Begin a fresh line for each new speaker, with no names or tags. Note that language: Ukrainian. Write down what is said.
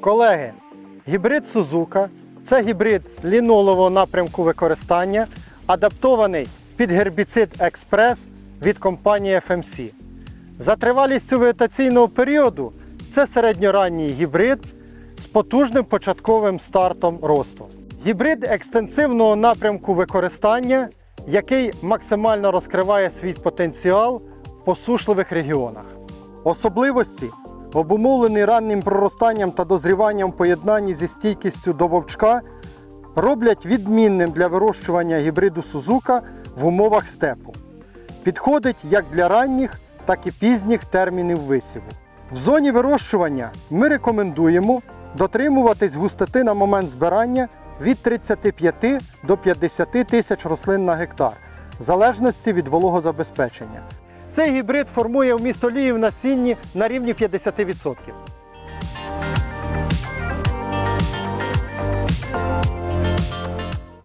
Колеги, гібрид Сузука це гібрид лінолового напрямку використання, адаптований під гербіцид Експрес від компанії FMC. За тривалістю вегетаційного періоду це середньоранній гібрид з потужним початковим стартом росту. Гібрид екстенсивного напрямку використання, який максимально розкриває свій потенціал в посушливих регіонах. Особливості, обумовлені раннім проростанням та дозріванням в поєднанні зі стійкістю до вовчка, роблять відмінним для вирощування гібриду Сузука в умовах степу. Підходить як для ранніх, так і пізніх термінів висіву. В зоні вирощування ми рекомендуємо дотримуватись густоти на момент збирання від 35 до 50 тисяч рослин на гектар, в залежності від вологозабезпечення. Цей гібрид формує вміст олії в насінні на рівні 50%.